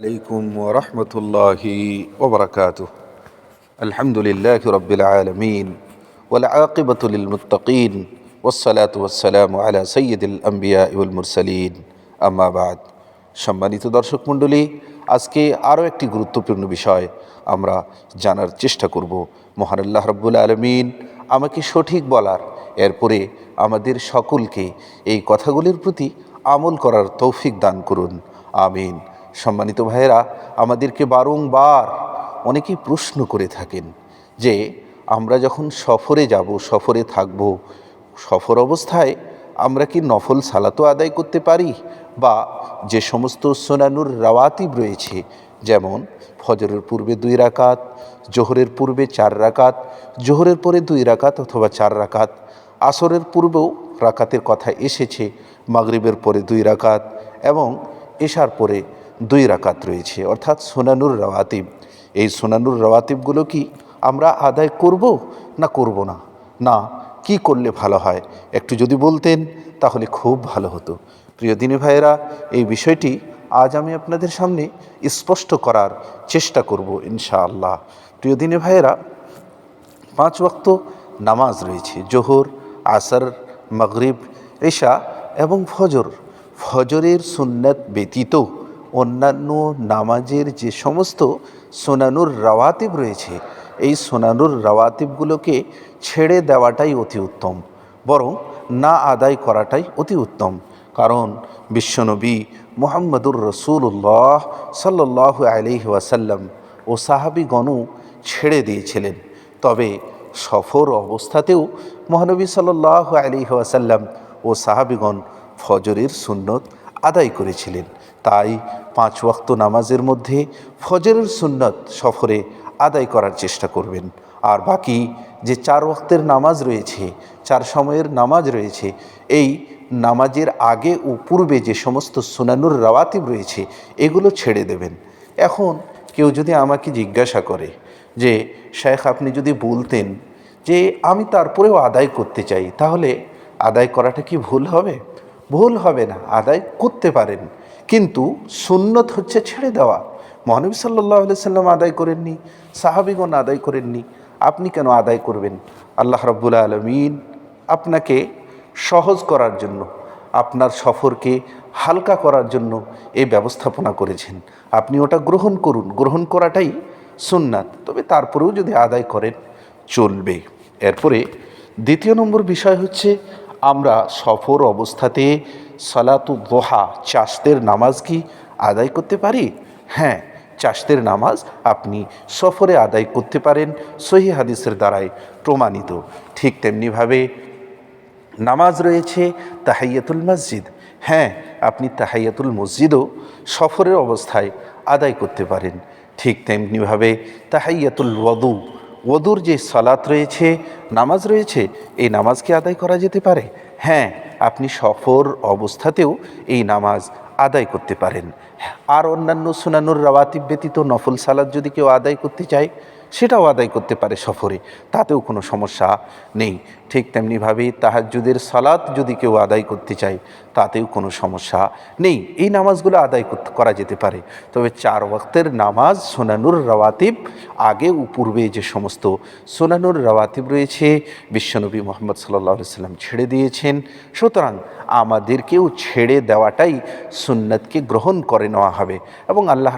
عليكم ورحمة الله وبركاته الحمد لله رب العالمين والعاقبة للمتقين والصلاة والسلام على سيد الأنبياء والمرسلين أما بعد সম্মানিত দর্শক মণ্ডলী আজকে আরও একটি গুরুত্বপূর্ণ বিষয় আমরা জানার চেষ্টা করব মহান আল্লাহ রব্বুল আলমিন আমাকে সঠিক বলার এরপরে আমাদের সকলকে এই কথাগুলির প্রতি আমল করার তৌফিক দান করুন আমিন সম্মানিত ভাইয়েরা, আমাদেরকে বারংবার অনেকেই প্রশ্ন করে থাকেন যে, আমরা যখন সফরে যাব, সফরে থাকব, সফর অবস্থায় আমরা কি নফল সালাতো আদায় করতে পারি? বা যে সমস্ত সোনানুর রাওয়াতিব রয়েছে, যেমন ফজরের পূর্বে দুই রাকাত, জোহরের পূর্বে চার রাকাত, জোহরের পরে দুই রাকাত অথবা চার রাকাত, আসরের পূর্বেও রাকাতের কথা এসেছে, মাগরিবের পরে দুই রাকাত এবং এশার পরে দুই রাকাত রয়েছে, অর্থাৎ সোনানুর রাওয়াতিব। এই সোনানুর রাওয়াতিবগুলো কি আমরা আদায় করব না করব না? না, কি করলে ভালো হয়? একটু যদি বলতেন, তাহলে খুব ভালো হতো। প্রিয় দিনী ভাইয়েরা, এই বিষয়টি আজ আমি আপনাদের সামনে স্পষ্ট করার চেষ্টা করব, ইনশাআল্লাহ। প্রিয় দিনী ভাইয়েরা, পাঁচ ওয়াক্ত নামাজ রয়েছে, জোহর, আসর, মাগরিব এশা এবং ফজর। ফজরের সুন্নাত ব্যতীত অন্যান্য নামাজের যে সমস্ত সোনানুর রাওয়াতিব রয়েছে, এই সোনানুর রাওয়াতিবগুলোকে ছেড়ে দেওয়াটাই অতি উত্তম, বরং না আদায় করাটাই অতি উত্তম। কারণ বিশ্বনবী মোহাম্মদুর রসুল্লাহ সাল্লাহ আলহি ওয়াসাল্লাম ও সাহাবিগণও ছেড়ে দিয়েছিলেন। তবে সফর অবস্থাতেও মহানবী সাল্লাহ আলী ওয়াসাল্লাম ও সাহাবিগণ ফজরের সুন্নত আদায় করেছিলেন। তাই পাঁচ ওয়াক্ত নামাজের মধ্যে ফজরের সুন্নত সফরে আদায় করার চেষ্টা করবেন। আর বাকি যে চার ওয়াক্তের নামাজ রয়েছে, চার সময়ের নামাজ রয়েছে, এই নামাজের আগে ও পূর্বে যে সমস্ত সুনানুর রাওয়াতিব রয়েছে, এগুলো ছেড়ে দেবেন। এখন কেউ যদি আমাকে জিজ্ঞাসা করে যে শেখ আপনি যদি বলতেন যে, আমি তারপরেও আদায় করতে চাই, তাহলে আদায় করাটা কি ভুল হবে? ভুল হবে না, আদায় করতে পারেন। কিন্তু সুন্নত হচ্ছে ছেড়ে দেওয়া। মহানবী সাল্লাহ সাল্লাম আদায় করেননি, সাহাবিগণ আদায় করেননি। আপনি কেন আদায় করবেন? আল্লাহ রব্বুল আলমিন আপনাকে সহজ করার জন্য, আপনার সফরকে হালকা করার জন্য এই ব্যবস্থাপনা করেছেন। আপনি ওটা গ্রহণ করুন। গ্রহণ করাটাই সুন্নাত। তবে তারপরেও যদি আদায় করেন, চলবে। এরপরে দ্বিতীয় নম্বর বিষয় হচ্ছে, আমরা সফর অবস্থাতে সালাতু দোহা, চাষদের নামাজ কি আদায় করতে পারি? হ্যাঁ চাষদের নামাজ আপনি সফরে আদায় করতে পারেন, সহি হাদিসের দ্বারাই প্রমাণিত। ঠিক তেমনিভাবে নামাজ রয়েছে তাহাইয়াতুল মসজিদ। হ্যাঁ আপনি তাহাইয়াতুল মসজিদও সফরের অবস্থায় আদায় করতে পারেন। ঠিক তেমনিভাবে তাহাইয়াতুল ওদু ওদুর যে সালাত রয়েছে, নামাজ রয়েছে, এই নামাজকে আদায় করা যেতে পারে? হ্যাঁ আপনি সফর অবস্থাতেও এই নামাজ আদায় করতে পারেন। আর অন্যান্য সুনানুর রাওয়াতিব ব্যতীত নফল সালাদ যদি কেউ আদায় করতে চায়, সেটাও আদায় করতে পারে সফরে। তাতেও কোনো সমস্যা নেই। ঠিক তেমনিভাবে তাহাজুদের সালাত যদি কেউ আদায় করতে চায়, তাতেও কোনো সমস্যা নেই। এই নামাজগুলো আদায় করা যেতে পারে। তবে চার ওয়াক্তের নামাজ সোনানুর রওয়াতিব, আগে ও পূর্বে যে সমস্ত সোনানুর রওয়াতিব রয়েছে, বিশ্বনবী মোহাম্মদ সাল্লাহ সাল্লাম ছেড়ে দিয়েছেন। সুতরাং আমাদেরকেও ছেড়ে দেওয়াটাই সুন্নতকে গ্রহণ করে নেওয়া হবে এবং আল্লাহ